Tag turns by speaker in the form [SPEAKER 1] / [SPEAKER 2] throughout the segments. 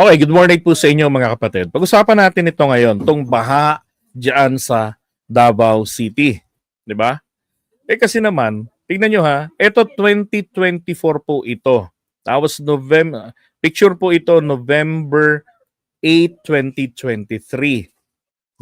[SPEAKER 1] Okay, good morning po sa inyo mga kapatid. Pag-usapan natin ito ngayon, tong baha diyan sa Davao City. 'Di ba? Eh kasi naman, tingnan nyo ha, ito 2024 po ito. Tapos November, picture po ito November 8, 2023.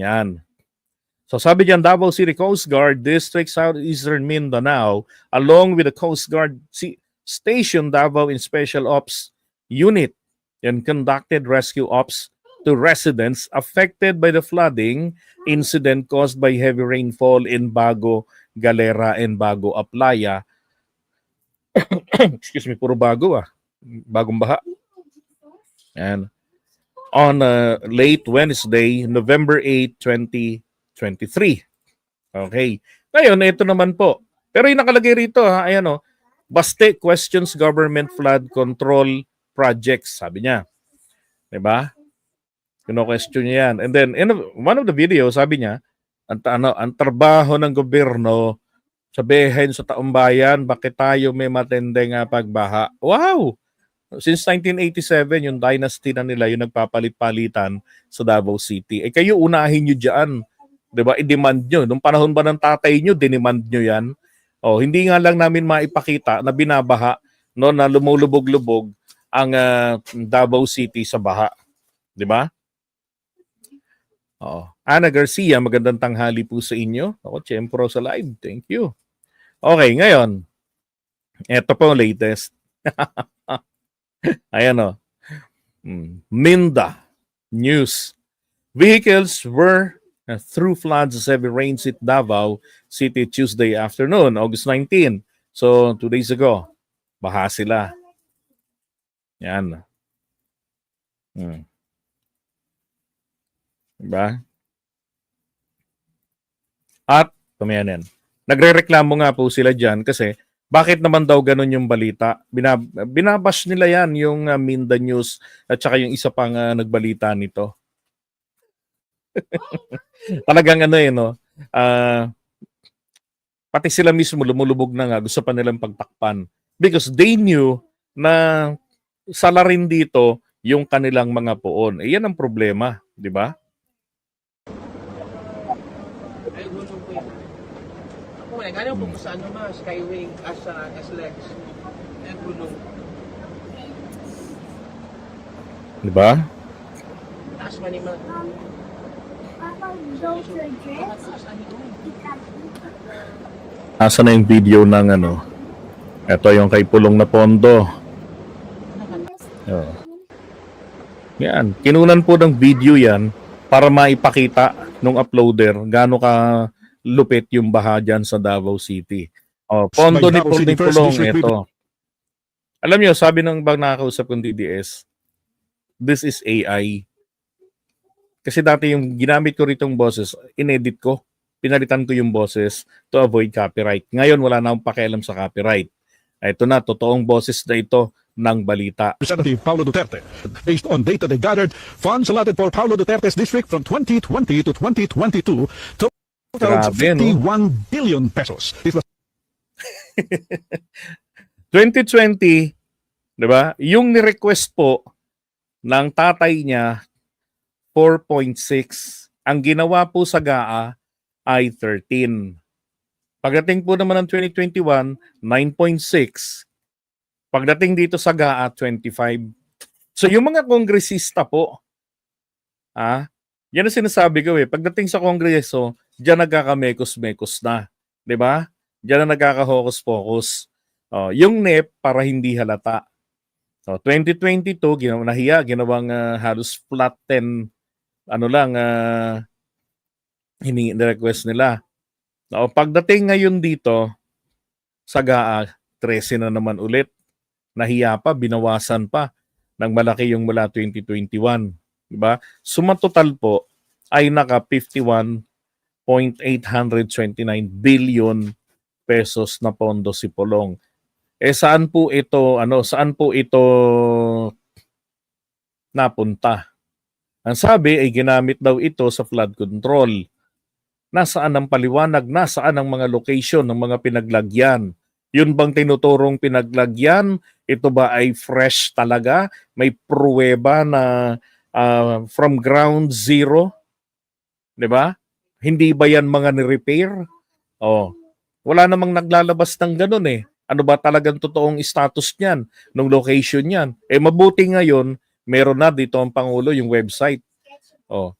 [SPEAKER 1] Yan. So sabi diyan Davao City Coast Guard District Southeastern Mindanao along with the Coast Guard Station Davao in Special Ops Unit and conducted rescue ops to residents affected by the flooding incident caused by heavy rainfall in Bago Galera and Bago Aplaya. Excuse me, puro bago ah. Bagong baha. And on uh, late Wednesday, November 8, 2023. Okay. Ngayon, ito naman po. Pero yung nakalagay rito, ha, ayan o, Baste questions government flood control projects, sabi niya. 'Di ba? Kino-question niya yan. And then, in one of the videos, sabi niya, ang, ano, ang trabaho ng gobyerno, sabihin sa taong bayan, bakit tayo may matinding nga pagbaha? Wow! Since 1987, yung dynasty na nila, yung nagpapalit-palitan sa Davao City. Eh kayo, unahin nyo dyan. 'Di ba? I-demand nyo. Nung panahon ba ng tatay nyo, dinemand nyo yan. Oh, hindi nga lang namin maipakita na binabaha no na lumulubog-lubog ang ah, Davao City sa baha. 'Di ba? Oo. Ana Garcia, magandang tanghali po sa inyo. Ako, Chempro sa live. Thank you. Okay, ngayon. Ito po latest. Ayan o. Mm. Minda News. Vehicles were uh, through floods as heavy rains hit Davao City Tuesday afternoon, August 19. So, two days ago. Baha sila. Yan. Hmm. Diba? At, tumayan yan. Nagre-reklamo nga po sila dyan kasi bakit naman daw ganun yung balita? Binab binabash nila yan, yung uh, Minda News at saka yung isa pang uh, nagbalita nito. Talagang ano eh, no? Ah, pati sila mismo lumulubog na nga, gusto pa nilang pagtakpan. Because they knew na sala rin dito yung kanilang mga poon. Eh, yan ang problema, di ba?
[SPEAKER 2] Po. Ako wala, galing po sa ano ma, Skywing, as uh, gulong.
[SPEAKER 1] Di ba?
[SPEAKER 2] Taas man ni ma.
[SPEAKER 3] Papa, go to a dress.
[SPEAKER 2] Taas ani ko.
[SPEAKER 1] Asa na yung video ng ano? Ito yung kay Pulong na Pondo. Oh. Yan. Kinunan po ng video yan para maipakita nung uploader gaano ka lupit yung baha dyan sa Davao City. Oh, Pondo ni Pulong,
[SPEAKER 4] District
[SPEAKER 1] ito. Alam nyo, sabi ng bang nakakausap kong DDS, this is AI. Kasi dati yung ginamit ko ritong boses, inedit ko. Pinalitan ko yung boses to avoid copyright. Ngayon, wala na akong pakialam sa copyright. Ito na, totoong boses na ito ng balita.
[SPEAKER 4] Representative Paulo Duterte. Based on data they gathered, funds allotted for Paulo Duterte's district from 2020 to 2022 totaled
[SPEAKER 1] Grabe, no?
[SPEAKER 4] 51 billion pesos. This was
[SPEAKER 1] 2020, 'di ba? Yung ni-request po ng tatay niya 4.6. Ang ginawa po sa GAA ay 13. Pagdating po naman ng 2021, 9.6. Pagdating dito sa GAA, 25. So yung mga kongresista po, ah, yan ang sinasabi ko eh. Pagdating sa kongreso, diyan nagkakamekos-mekos na. 'Di ba? Diyan na nagkaka-hocus-pocus. Oh, yung NEP para hindi halata. So 2022 ginawa nahiya ginawang ah, halos flat 10 ano lang uh, hiningi request nila. So, pagdating ngayon dito sa GAA 13 na naman ulit. Nahiya pa, binawasan pa ng malaki yung mula 2021, di ba? Suma total po ay naka 51.829 billion pesos na pondo si Polong. Eh saan po ito ano saan po ito napunta? Ang sabi ay ginamit daw ito sa flood control. Nasaan ang paliwanag? Nasaan ang mga location ng mga pinaglagyan? Yun bang tinuturong pinaglagyan? Ito ba ay fresh talaga? May pruweba na ah, from ground zero? 'Di ba? Hindi ba yan mga ni-repair? Oh. Wala namang naglalabas ng ganun eh. Ano ba talagang totoong status niyan, nung location niyan? Eh mabuti ngayon, meron na dito ang pangulo yung website. Oh.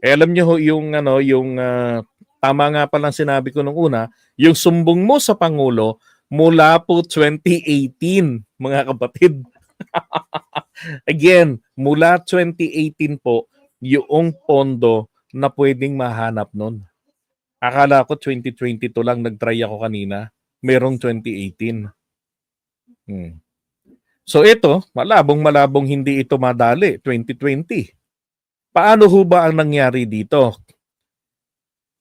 [SPEAKER 1] Eh alam niyo ho, yung ano, yung ah, tama nga pa lang sinabi ko nung una, yung sumbong mo sa pangulo mula po 2018, mga kapatid. Again, mula 2018 po, yung pondo na pwedeng mahanap nun. Akala ko 2022 lang nag-try ako kanina. Merong 2018. Hmm. So ito, malabong malabong hindi ito madali, 2020. Paano ho ba ang nangyari dito?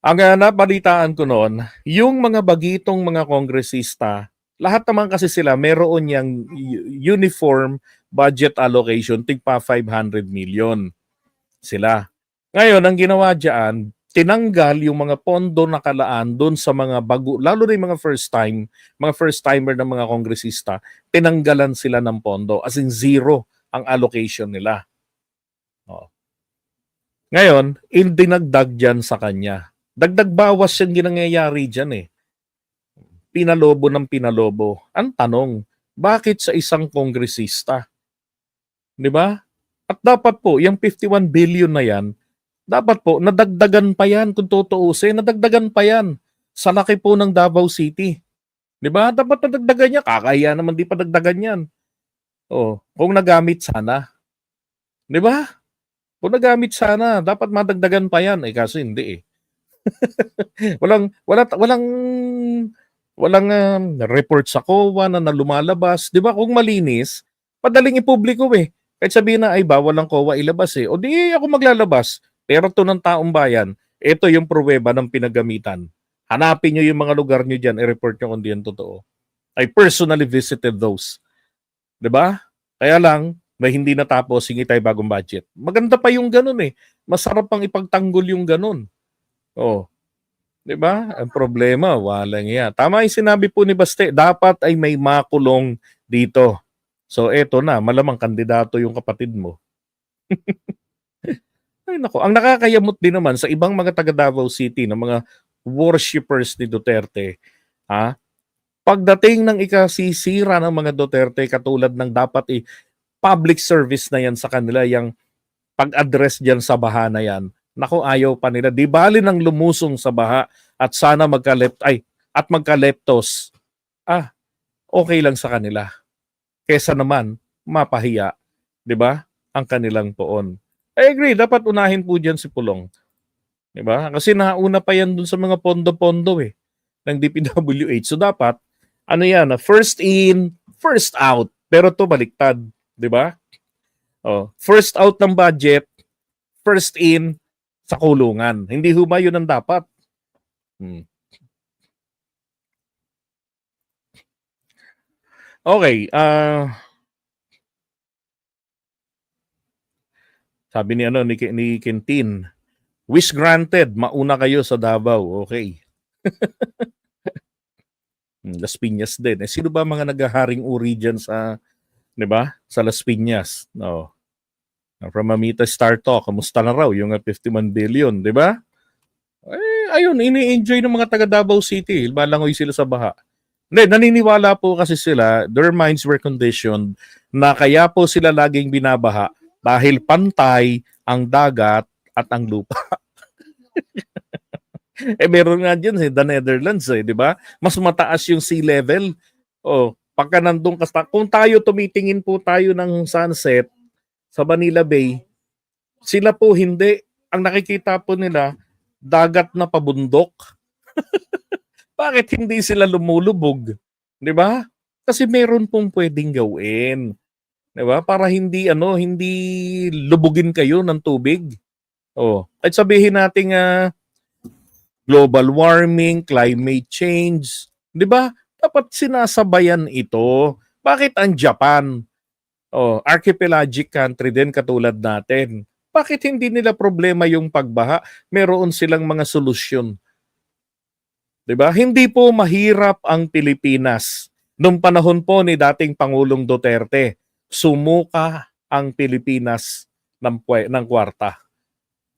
[SPEAKER 1] Ang uh, napalitaan ko noon, yung mga bagitong mga kongresista, lahat naman kasi sila meron yang uniform budget allocation tigpa 500 million sila. Ngayon, ang ginawa diyan, tinanggal yung mga pondo na kalaan doon sa mga bago, lalo na yung mga first time, mga first timer ng mga kongresista, tinanggalan sila ng pondo, as in zero ang allocation nila. Oh. Ngayon, indinagdag dyan sa kanya. Dagdag bawas yung ginangyayari dyan eh. Pinalobo ng pinalobo. Ang tanong, bakit sa isang kongresista? Di ba? At dapat po, yung 51 billion na yan, dapat po, nadagdagan pa yan kung tutuusin, nadagdagan pa yan sa laki po ng Davao City. Di ba? Dapat nadagdagan niya. Kakaya naman di pa dagdagan yan. Oh, kung nagamit sana. Di ba? Kung nagamit sana, dapat madagdagan pa yan. Eh, kaso hindi eh. walang, wala, walang, walang um, report sa COA na, na lumalabas. Di ba? Kung malinis, padaling ipubliko eh. Kahit sabihin na, ay bawal ang COA ilabas eh. O di ako maglalabas. Pero to ng taong bayan, ito yung pruweba ng pinagamitan. Hanapin nyo yung mga lugar nyo dyan, i-report nyo kung di totoo. I personally visited those. 'Di ba? Kaya lang, may hindi natapos, hingi tayo bagong budget. Maganda pa yung ganun eh. Masarap pang ipagtanggol yung ganun. Oh. 'Di ba? Ang problema, walang iya. Tama yung sinabi po ni Baste, dapat ay may makulong dito. So eto na, malamang kandidato yung kapatid mo. Ay nako, ang nakakayamot din naman sa ibang mga taga Davao City na mga worshippers ni Duterte, ha? Pagdating ng ikasisira ng mga Duterte katulad ng dapat i public service na yan sa kanila, yung pag-address diyan sa baha na yan. Nako, ayaw pa nila. Di bali nang lumusong sa baha at sana magka-left, ay, at magka-leptos. Ah, okay lang sa kanila. Kesa naman, mapahiya. Di ba? Ang kanilang poon. I agree, dapat unahin po dyan si Pulong. Di ba? Kasi nauna pa yan dun sa mga pondo-pondo eh ng DPWH. So dapat, ano yan, ah, first in, first out. Pero to baliktad, di ba? Oh, first out ng budget, first in sa kulungan. Hindi ho ba yun ang dapat? Hmm. Okay, ah Sabi ni ano ni, ni Quintin, wish granted, mauna kayo sa Davao. Okay. Hmm, Las Piñas din. Eh, sino ba mga naghaharing uri dyan sa, di ba? Sa Las Piñas. No. From Amita Star Talk, kamusta na raw yung uh, 51 billion, di ba? Eh, ayun, ini-enjoy ng mga taga Davao City. Balangoy sila sa baha. Hindi, naniniwala po kasi sila, their minds were conditioned na kaya po sila laging binabaha dahil pantay ang dagat at ang lupa. eh meron nga dyan eh, the Netherlands eh, di ba? Mas mataas yung sea level. Oh, pagka nandun ka, kung tayo tumitingin po tayo ng sunset sa Manila Bay, sila po hindi. Ang nakikita po nila, dagat na pabundok. Bakit hindi sila lumulubog? Di ba? Kasi meron pong pwedeng gawin. 'Di ba? Para hindi ano, hindi lubugin kayo ng tubig. Oh, at sabihin natin nga global warming, climate change, 'di ba? Dapat sinasabayan ito. Bakit ang Japan? Oh, archipelagic country din katulad natin. Bakit hindi nila problema yung pagbaha? Meron silang mga solusyon. 'Di ba? Hindi po mahirap ang Pilipinas. Nung panahon po ni dating Pangulong Duterte, sumuka ang Pilipinas ng, ng kwarta.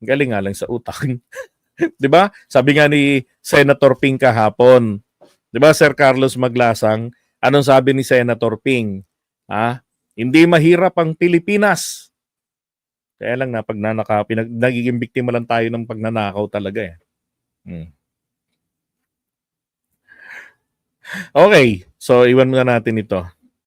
[SPEAKER 1] Galing nga lang sa utak. 'Di ba? Sabi nga ni Senator Ping kahapon. 'Di ba Sir Carlos Maglasang, anong sabi ni Senator Ping? Ha? Hindi mahirap ang Pilipinas. Kaya lang na pag nanaka, pinag, nagiging biktima lang tayo ng pagnanakaw talaga eh. Hmm. Okay, so iwan muna natin ito.